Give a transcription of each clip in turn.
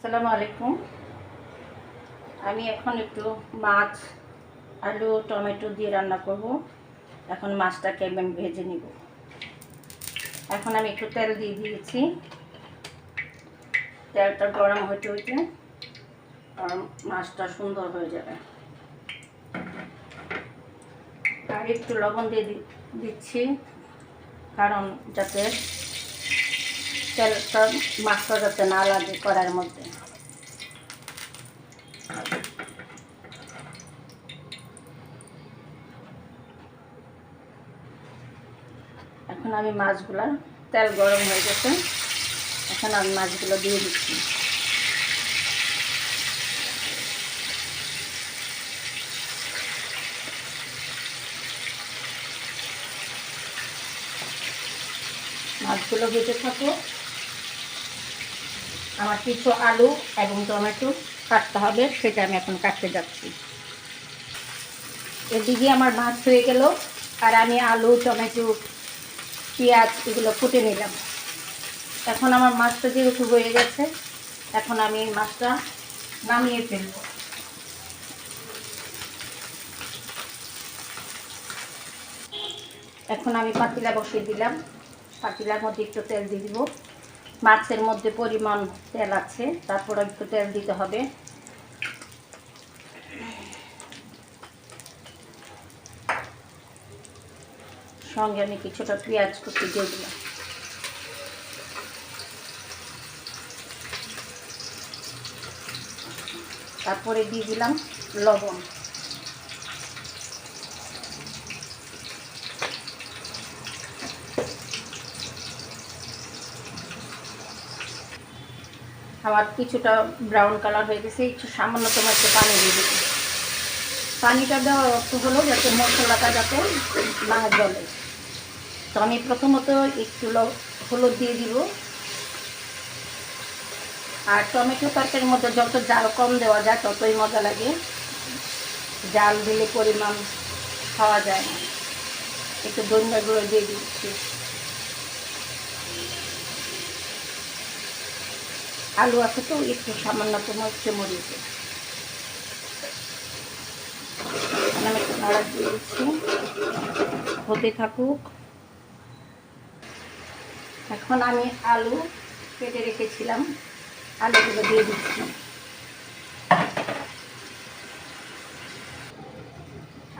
আসসালামু আলাইকুম। আমি এখন একটু মাছ, আলু, টমেটো দিয়ে রান্না করব। এখন মাছটাকে আমি ভেজে নিব। এখন আমি একটু তেল দিয়ে দিয়েছি। তেলটা গরম হইতে হইতে আর মাছটা সুন্দর হয়ে যাবে। আর একটু লবণ দিয়ে দিচ্ছি, কারণ যাতে তেলটা, মাছটা যাতে না লাগে কড়ার মধ্যে। এখন আমি মাছগুলা তেল গরম হয়ে গেছে। এখন আমি মাছগুলো দিয়ে দিচ্ছি। মাছগুলো ভেজে থাকো আমার কিছু আলু এবং টমেটো কাটতে হবে, সেটা আমি এখন কাটতে যাচ্ছি। এদিকে আমার মাছ হয়ে গেল, আর আমি আলু, টমেটো পেঁয়াজ এগুলো ফুটে নিলাম। এখন আমার মাছটা যেহেতু হয়ে গেছে, এখন আমি মাছটা নামিয়ে ফেলব। এখন আমি পাতিলা বসিয়ে দিলাম। পাতিলার মধ্যে একটু তেল দিয়ে দিব। মাছের মধ্যে পরিমাণ তেল আছে, তারপর একটু তেল দিতে হবে। সঙ্গে আমি কিছুটা পেঁয়াজ কুচি দিয়ে দিলাম। তারপরে দিয়ে দিলাম লবণ। আমার কিছুটা ব্রাউন কালার হয়ে গেছে, একটু সামান্য তোমার একটু পানি দিয়ে দিচ্ছি পানিটা অর্থ হলো যাতে মশলাটা যাতে না জলে তো আমি প্রথমত একটু হলুদ দিয়ে দিব। আর টমেটো তরকারির মধ্যে যত জাল কম দেওয়া যায়, ততই মজা লাগে। জাল দিলে পরিমাণ খাওয়া যায় না। একটু ধনিয়া গুঁড়ো দিয়ে দিচ্ছি। আলু আছে তো, একটু সামান্য তোমার মরিচে আমি একটু দিয়ে দিচ্ছি। হতে থাকুক। এখন আমি আলু কেটে রেখেছিলাম। আলুগুলো দিয়ে দিচ্ছি।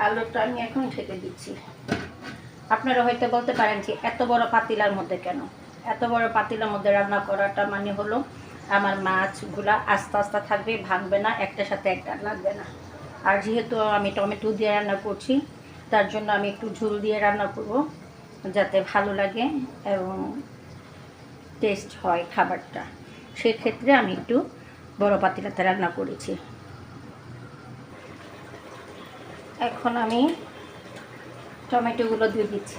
আলুটা আমি এখন ঢেকে দিচ্ছি। আপনারা হয়তো বলতে পারেন যে এত বড় পাতিলার মধ্যে কেন? এত বড় পাতিলার মধ্যে রান্না করাটা মানে হলো আমার মাছগুলা আস্তে আস্তে থাকবে, ভাঙবে না, একটার সাথে একটা লাগবে না। আর যেহেতু আমি টমেটো দিয়ে রান্না করছি, তার জন্য আমি একটু ঝুল দিয়ে রান্না করব, যাতে ভালো লাগে। এবং টেস্ট হয় খাবারটা। সেক্ষেত্রে আমি একটু বড় পাতিলাতে রান্না করেছি। এখন আমি টমেটোগুলো দিয়ে দিচ্ছি।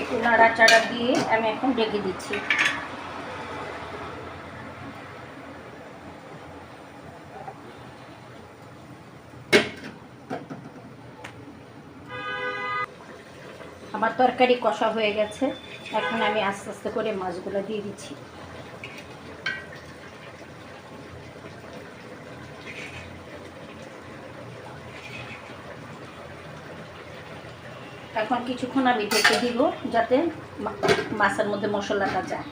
একটু নাড়াচাড়া দিয়ে আমি এখন ঢেকে দিচ্ছি। আমার তরকারি কষা হয়ে গেছে। এখন আমি আস্তে আস্তে করে মাছগুলো দিয়ে দিচ্ছি। এখন কিছুক্ষণ আমি ঢেকে দিব যাতে মাছের মধ্যে মশলাটা যায়।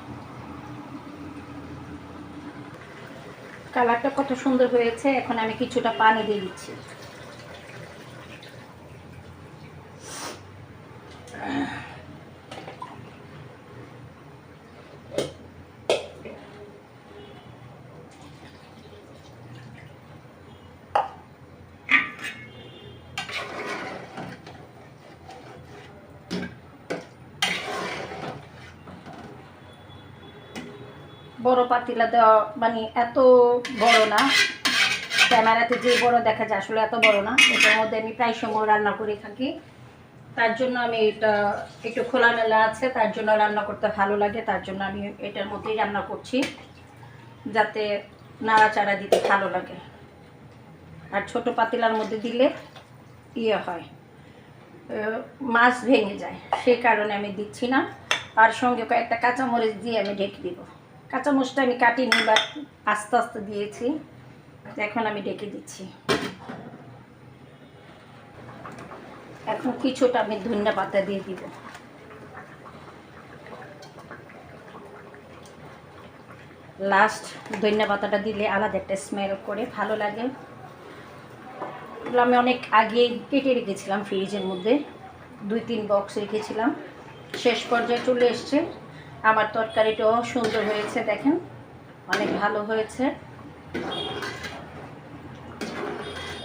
কালারটা কত সুন্দর হয়েছে। এখন আমি কিছুটা পানি দিয়ে দিচ্ছি। বড় পাতিলা দেওয়া মানে এত বড় না। ক্যামেরাতে যে বড় দেখা যায় আসলে এত বড় না। এটার মধ্যে আমি প্রায় সময় রান্না করে থাকি। তার জন্য আমি এটা একটু খোলামেলা আছে, তার জন্য রান্না করতে ভালো লাগে, তার জন্য আমি এটার মধ্যেই রান্না করছি। যাতে নাড়াচাড়া দিতে ভালো লাগে। আর ছোট পাতিলার মধ্যে দিলে ইয়ে হয়। মাছ ভেঙে যায়। সেই কারণে আমি দিচ্ছি না। আর সঙ্গে কয়েকটা কাঁচামরিচ দিয়ে আমি ঢেকে দিব। কাঁচামরিচটা আমি কাটিনি বা আস্তে আস্তে দিয়েছি। এখন আমি ডেকে দিচ্ছি। এখন কিছুটা আমি ধনিয়া পাতা দিয়ে দিব। লাস্ট ধনিয়া পাতাটা দিলে আলাদা একটা স্মেল করে ভালো লাগে। এগুলো আমি অনেক আগে কেটে রেখেছিলাম ফ্রিজের মধ্যে। দুই, তিন বক্স রেখেছিলাম। শেষ পর্যায়ে চলে এসছে। আমার তরকারিটাও সুন্দর হয়েছে, দেখেন। অনেক ভালো হয়েছে।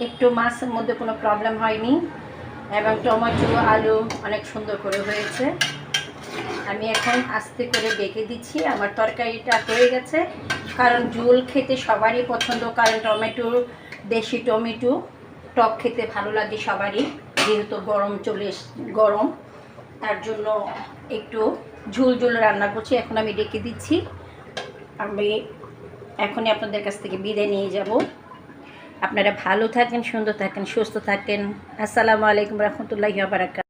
একটু মাছের মধ্যে কোনো প্রবলেম হয়নি এবং টমেটো, আলু অনেক সুন্দর করে হয়েছে। আমি এখন আস্তে করে ডেকে দিচ্ছি। আমার তরকারিটা হয়ে গেছে। কারণ ঝোল খেতে সবারই পছন্দ, কারণ টমেটো, দেশি টমেটো, টক খেতে ভালো লাগে সবারই, যেহেতু গরম চলে গরম। তার জন্য একটু ঝুল ঝুল রান্না করছি, এখন আমি ডেকে দিচ্ছি। আমি এখনই আপনাদের কাছ থেকে বিদায় নিয়ে যাব। আপনারা ভালো থাকেন, সুন্দর থাকেন, সুস্থ থাকেন। আসসালামু আলাইকুম রহমতুল্লাহি বারাকাত